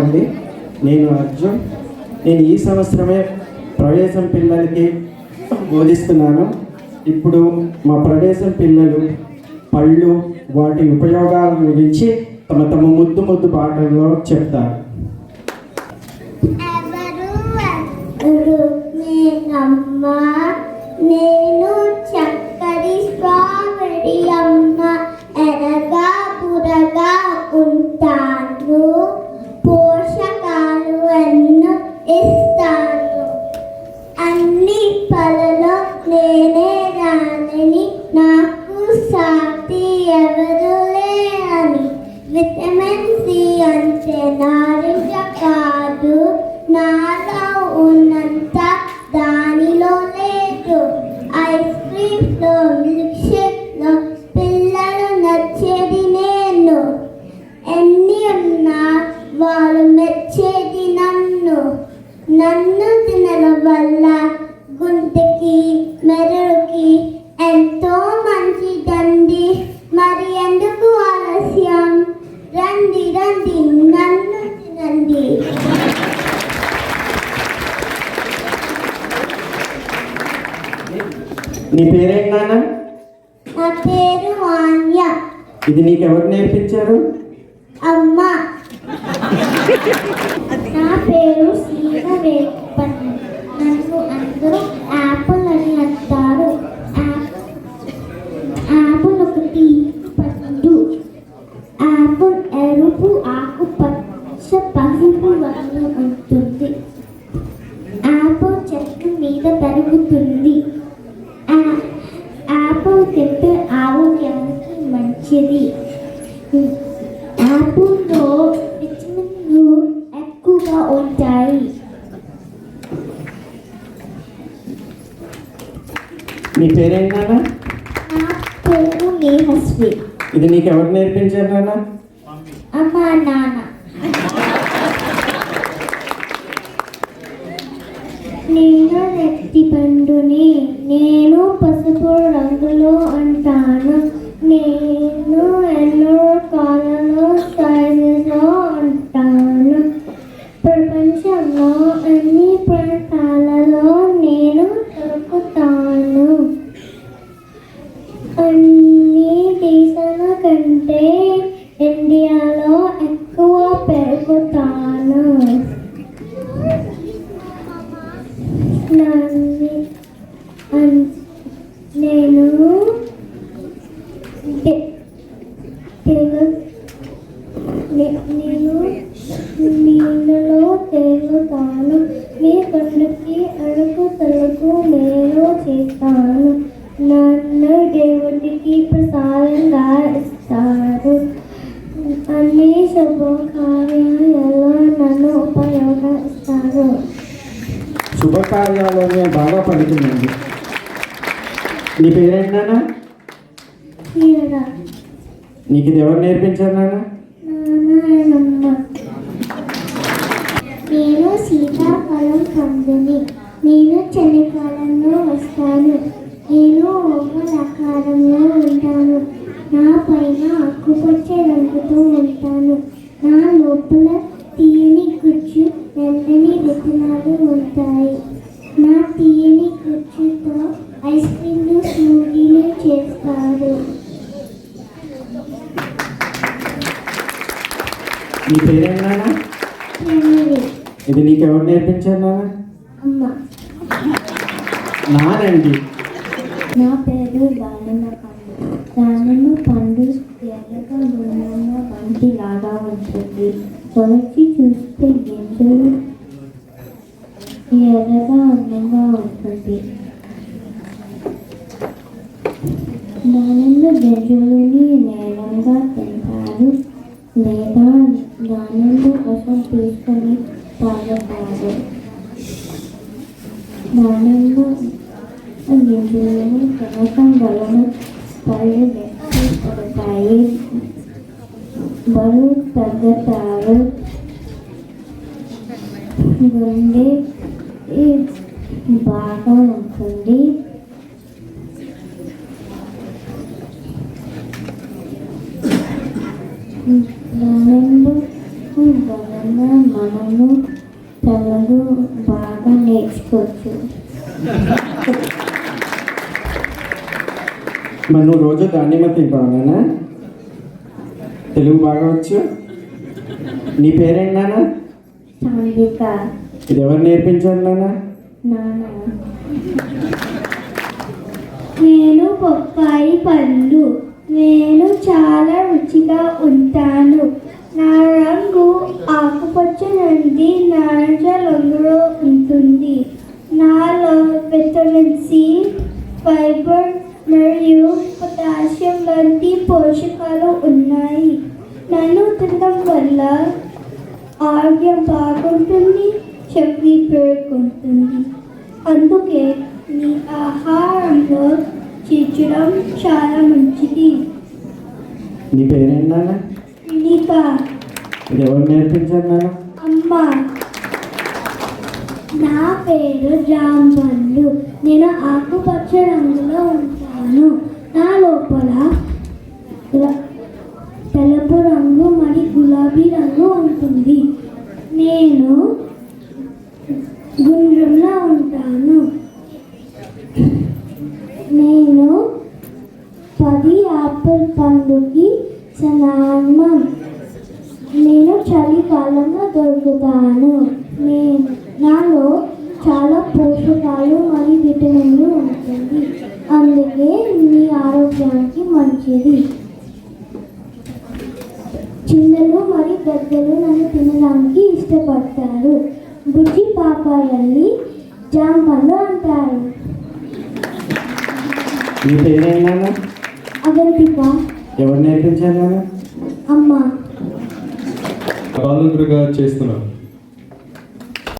అండి నేను అర్జున్. నేను ఈ సంవత్సరమే ప్రవేశం పిల్లలకి బోధిస్తున్నాను. ఇప్పుడు మా ప్రవేశం పిల్లలు పళ్ళు వాటి ఉపయోగాల గురించి తమ తమ ముద్దు ముద్దు పాటల్లో చెప్తారు. నేను చక్కటి స్ట్రాబెరీ అమ్మ. ఎరగా పురగా ఉంటాను నారింజ కాదు నాలో ఉన్నంత దానిలో లేదు. ఐస్ క్రీమ్లో మిల్క్ షేక్లో పిల్లలు నచ్చేది నేను. ఎన్ని ఉన్నా వాళ్ళు మెచ్చేది నన్ను. నన్ను తినడం వల్ల నీ పేరేంటి నాన్న? నా పేరు వాన్య ఇది నీకు ఎవరు నేర్పించారు? అమ్మ. నా పేరు సీత నన్ను అందరూ యాపిల్ అని అంటారు. యాప్- యాపిల్ ఒకటి పండు యాపిల్ ఎరుపు ఆకు పచ్చ పసుపు రంగు ఉంటుంది యాపిల్లో విటమిన్లు ఎక్కువగా ఉంటాయి. నీ నా పేరు నేహశ్రీ ఇది నీకు ఎవరు నేర్పించారు నాన్న? అమ్మ నాన్న. నేను నెత్తి పండుని నేను పసుపు రంగులో నేను తె- నేను నీళ్ళలో తేలుతాను మీ కొండకి అడుగు తలకు నేను చేస్తాను. నన్ను దేవుడికి ప్రసాదంగా ఇస్తాను అన్ని శుభకార్యాలలో నన్ను ఉపయోగిస్తాను శుభకార్యాలలో బాగా పడుతుందండి. నీ పేరేంటి నాన్న? నీకు ఇది ఎవరు నేర్పించారు నాన్న? నేను శీతాకాలం పండుని నేను చలికాలంలో వస్తాను. నేను ఓవలాకారంలో ఉంటాను. నా పైన ఆకుపచ్చ రంగుతో ఉంటాను. నా లోపల తీయని గుజ్జు నల్లని విత్తనాలు ఉంటాయి. నా తీయని గుజ్జుతో ఐస్ క్రీమ్లు చేస్తారు. నీ నాన్న? ప్రేమవి ఇది నీకు ఎవరు నేర్పించారు నాన్న? అమ్మ. నానండి నా పేరు దానిమ్మ పండు. దానిమ్మ పండు ఎర్రగా గుండ్రంగా బంతి లాగా ఉంటుంది. కొలిచి చూస్తే గింజలు ఎర్రగా అందంగా ఉంటుంది దానిలో గింజలని నేలంగా తింటారు లేదా దానిలో కోసం తీసుకొని తాగుతారు దానిలో గింజలను తినటం వలన పళ్ళు వ్యక్తి పడతాయి. బరువు తగ్గుతారు గుండె బాగా ఉంటుంది. దానిమ్మ వలన మనము తెలుగు బాగా నేర్చుకోవచ్చు. మరి నువ్వు రోజు దానిమ్మ తింటావు నాన్న? తెలుగు బాగా వచ్చు? నీ పేరేంటి నాన్న? సాంఘిక ఇది ఎవరు నేర్పించారు నాన్న? నాన్న. నేను బొప్పాయి పండు నేను చాలా రుచిగా ఉంటాను. నా రంగు ఆకుపచ్చ నుండి నారింజ రంగులో ఉంటుంది. నాలో విటమిన్ సి ఫైబర్ మరియు పొటాషియం వంటి పోషకాలు ఉన్నాయి. నన్ను తినడం వల్ల ఆరోగ్యం బాగుంటుంది శక్తి పెరుగుతుంది అందుకే మీ ఆహారంలో చేర్చడం చాలా మంచిది. నీ ఇది ఎవరు నేర్పించారు అమ్మ. నా పేరు జాంబల్లు నేను ఆకుపచ్చ రంగులో ఉంటాను. నా లోపల తెలుపు రంగు మరియు గులాబీ రంగు ఉంటుంది. నేను గుండ్రంలో ఉంటాను నేను పది ఆపిల్ పండుకి సమానం నేను చలికాలంలో దొరుకుతాను. నేను నాలో చాలా పోషకాలు మరియు విటమిన్లు ఉంటుంది. అందుకే మీ ఆరోగ్యానికి మంచిది. చిన్నలు మరియు పెద్దలు నన్ను తినడానికి ఇష్టపడతారు. బుజ్జి పాపాయల్ని జామ పండు అంటారు ఎవరు నేర్పించారు అమ్మ. వాలంటీర్గా చేస్తున్నాను